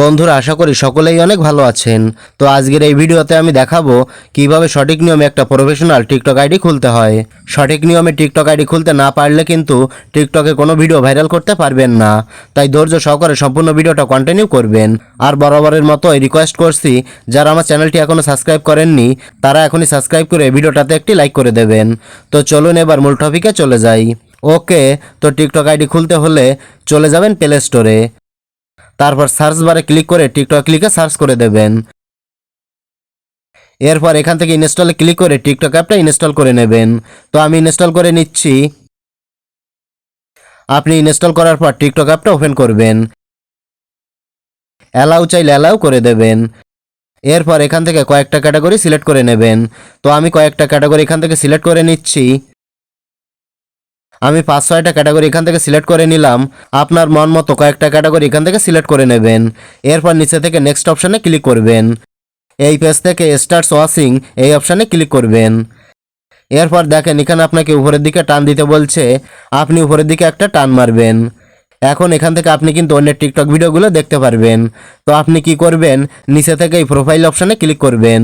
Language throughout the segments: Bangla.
বন্ধুরা, আশা করি সকলেই অনেক ভালো আছেন। তো আজকের এই ভিডিওতে আমি দেখাবো কীভাবে সঠিক নিয়মে একটা প্রফেশনাল টিকটক আইডি খুলতে হয়। সঠিক নিয়মে টিকটক আইডি খুলতে না পারলে কিন্তু টিকটকে কোনো ভিডিও ভাইরাল করতে পারবেন না। তাই ধৈর্য সহকারে সম্পূর্ণ ভিডিওটা কন্টিনিউ করবেন। আর বরাবরের মতো রিকোয়েস্ট করছি, যারা আমার চ্যানেলটি এখনও সাবস্ক্রাইব করেননি, তারা এখনই সাবস্ক্রাইব করে ভিডিওটাতে একটি লাইক করে দেবেন। তো চলুন এবার মূল টপিকে চলে যাই। ওকে, তো টিকটক আইডি খুলতে হলে চলে যাবেন প্লে স্টোরে তারপর সার্চ বারে ক্লিক করে টিকটক ক্লিকে সার্চ করে দেবেন। এরপর এখান থেকে ইনস্টলে ক্লিক করে টিকটক অ্যাপটা ইনস্টল করে নেবেন। তো আমি ইনস্টল করে নিচ্ছি। আপনি ইনস্টল করার পর টিকটক অ্যাপটা ওপেন করবেন। অ্যালাউ চাইলে অ্যালাউ করে দেবেন। এরপর এখান থেকে কয়েকটা ক্যাটাগরি সিলেক্ট করে নেবেন। তো আমি কয়েকটা ক্যাটাগরি এখান থেকে সিলেক্ট করে নিচ্ছি। আমি পাঁচ ছয়টা ক্যাটাগরি এখান থেকে সিলেক্ট করে নিলাম। আপনার মন মতো কয়েকটা ক্যাটাগরি এখান থেকে সিলেক্ট করে নেবেন। এরপর নিচে থেকে নেক্সট অপশানে ক্লিক করবেন। এই পেজ থেকে স্টার্টস ওয়াশিং এই অপশানে ক্লিক করবেন। এরপর দেখেন, এখানে আপনাকে উপরের দিকে টান দিতে বলছে। আপনি উপরের দিকে একটা টান মারবেন। এখন এখান থেকে আপনি কিন্তু অন্যের টিকটক ভিডিওগুলো দেখতে পারবেন। তো আপনি কি করবেন? নিচে থেকে এই প্রোফাইল অপশানে ক্লিক করবেন।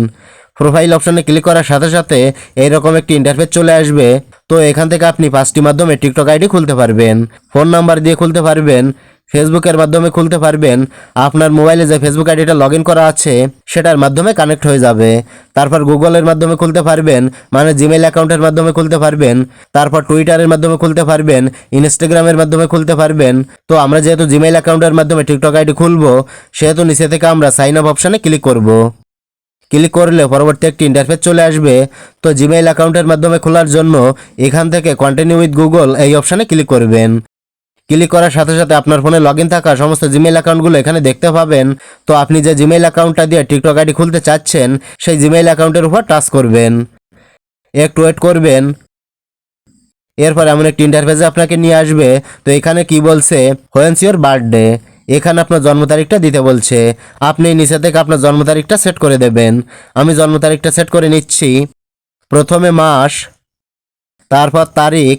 প্রোফাইল অপশানে ক্লিক করার সাথে সাথে এইরকম একটি ইন্টারফেস চলে আসবে। তো এখান থেকে আপনি পাঁচটি মাধ্যমে টিকটক আইডি খুলতে পারবেন, ফোন নাম্বার দিয়ে খুলতে পারবেন, ফেসবুকের মাধ্যমে খুলতে পারবেন, আপনার মোবাইলে যে ফেসবুক আইডিটা লগ করা আছে, সেটার মাধ্যমে কানেক্ট হয়ে যাবে। তারপর গুগলের মাধ্যমে খুলতে পারবেন মানে জিমেইল অ্যাকাউন্টের মাধ্যমে খুলতে পারবেন, তারপর টুইটারের মাধ্যমে খুলতে পারবেন, ইনস্টাগ্রামের মাধ্যমে খুলতে পারবেন। তো আমরা যেহেতু জিমেইল অ্যাকাউন্টের মাধ্যমে টিকটক আইডি খুলবো, সেহেতু নিচে থেকে আমরা সাইন আপ অপশানে ক্লিক করব। ক্লিক করলে পরবর্তী একটি ইন্টারফেস চলে আসবে। তো জিমেইল অ্যাকাউন্টের মাধ্যমে খোলার জন্য এখান থেকে কন্টিনিউ উইথ গুগল এই অপশানে ক্লিক করবেন। ক্লিক করার সাথে সাথে আপনার ফোনে লগ থাকা সমস্ত জিমেইল অ্যাকাউন্টগুলো এখানে দেখতে পাবেন। তো আপনি যে জিমেইল অ্যাকাউন্টটা দিয়ে টিকটক আইডি খুলতে চাচ্ছেন, সেই জিমেইল অ্যাকাউন্টের উপর টাচ করবেন। একটু ওয়েট করবেন। এরপর এমন একটি ইন্টারফেসে আপনাকে নিয়ে আসবে। তো এখানে কি বলছে? হোয়েন্স ইউর বার্থডে এখানে আপনার জন্ম তারিখটা দিতে বলছে। আপনি নিচে থেকে আপনার জন্ম তারিখটা সেট করে দেবেন। আমি জন্ম তারিখটা সেট করে নিচ্ছি। প্রথমে মাস, তারপর তারিখ,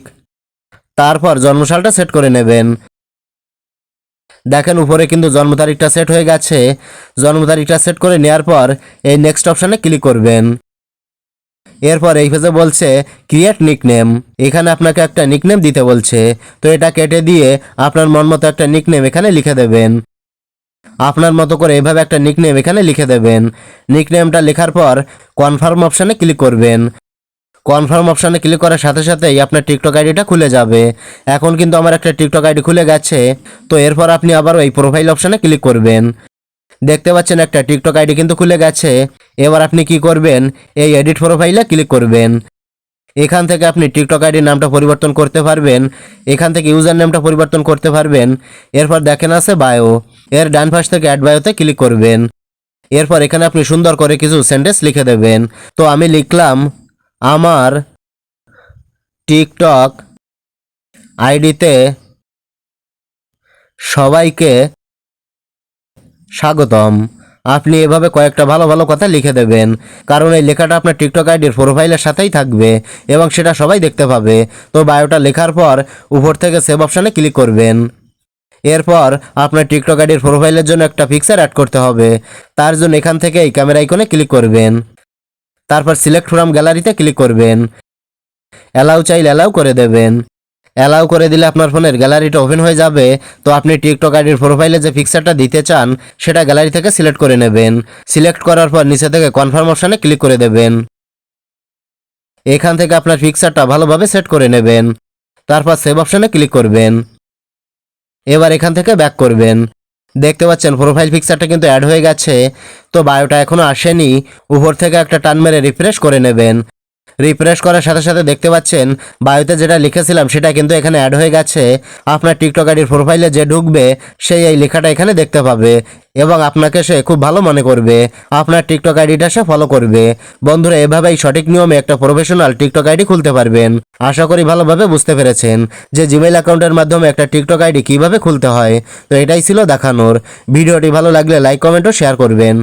তারপর জন্মসালটা সেট করে নেবেন। দেখেন উপরে কিন্তু জন্ম তারিখটা সেট হয়ে গেছে। জন্ম তারিখটা সেট করে নেওয়ার পর এই নেক্সট অপশানে ক্লিক করবেন। এরপর এই পেজে বলছে ক্রিয়েট নিকনেম এখানে আপনাকে একটা নিকনেম দিতে বলছে। তো এটা কেটে দিয়ে আপনার মন মতো একটা নিকনেম এখানে লিখে দেবেন। আপনার মতো করে এভাবে একটা নিকনেম এখানে লিখে দেবেন। নিকনেমটা লেখার পর কনফার্ম অপশানে ক্লিক করবেন। কনফার্ম অপশানে ক্লিক করার সাথে সাথেই আপনার টিকটক আইডিটা খুলে যাবে। এখন কিন্তু আমার একটা টিকটক আইডি খুলে গেছে। তো এরপর আপনি আবার ওই প্রোফাইল অপশানে ক্লিক করবেন। দেখতে পাচ্ছেন একটা টিকটক আইডি কিন্তু খুলে গেছে। এবার আপনি কি করবেন? এই এডিট প্রোফাইলে ক্লিক করবেন। এখান থেকে আপনি টিকটক আইডির নামটা পরিবর্তন করতে পারবেন। এখান থেকে ইউজার নেমটা পরিবর্তন করতে পারবেন। এরপর দেখেন আছে বায়ো এর ডান পাশ থেকে অ্যাড বায়োতে ক্লিক করবেন। এরপর এখানে আপনি সুন্দর করে কিছু সেন্টেন্স লিখে দেবেন। তো আমি লিখলাম, আমার টিকটক আইডিতে সবাইকে স্বাগতম। আপনি এভাবে কয়েকটা ভালো ভালো কথা লিখে দেবেন। কারণ এই লেখাটা আপনার টিকটক আইডির প্রোফাইলের সাথেই থাকবে এবং সেটা সবাই দেখতে পাবে। তো বায়োটা লেখার পর উপর থেকে সেভ অপশানে ক্লিক করবেন। এরপর আপনার টিকটক আইডির প্রোফাইলের জন্য একটা পিকচার অ্যাড করতে হবে। তার জন্য এখান থেকে এই ক্যামেরা আইকনে ক্লিক করবেন। তারপর সিলেক্ট ফ্রম গ্যালারিতে ক্লিক করবেন। অ্যালাউ চাইলে অ্যালাউ করে দেবেন। অ্যালাউ করে দিলে আপনার ফোনের গ্যালারিটা ওপেন হয়ে যাবে। তো আপনি টিকটক আইডির প্রোফাইলে যে পিকচারটা দিতে চান, সেটা গ্যালারি থেকে সিলেক্ট করে নেবেন। সিলেক্ট করার পর নিচে থেকে কনফার্ম অপশানে ক্লিক করে দেবেন। এখান থেকে আপনার পিকচারটা ভালোভাবে সেট করে নেবেন। তারপর সেভ অপশানে ক্লিক করবেন। এবার এখান থেকে ব্যাক করবেন। দেখতে পাচ্ছেন প্রোফাইল পিকচারটা কিন্তু অ্যাড হয়ে গেছে। তো বায়োটা এখনও আসেনি। উপর থেকে একটা টান মেরে রিফ্রেশ করে নেবেন। রিফ্রেশ করার সাথে সাথে দেখতে পাচ্ছেন, বায়োতে যেটা লিখেছিলাম সেটা কিন্তু এখানে অ্যাড হয়ে গেছে। আপনার টিকটক আইডির প্রোফাইলে যে ঢুকবে, সেই এই লেখাটা এখানে দেখতে পাবে এবং আপনাকে সে খুব ভালো মনে করবে। আপনার টিকটক আইডিটা সে ফলো করবে। বন্ধুরা, এভাবেই সঠিক নিয়মে একটা প্রফেশনাল টিকটক আইডি খুলতে পারবেন। আশা করি ভালোভাবে বুঝতে পেরেছেন যে জিমেইল অ্যাকাউন্টের মাধ্যমে একটা টিকটক আইডি কীভাবে খুলতে হয়। তো এটাই ছিল দেখানোর। ভিডিওটি ভালো লাগলে লাইক কমেন্ট ও শেয়ার করবেন।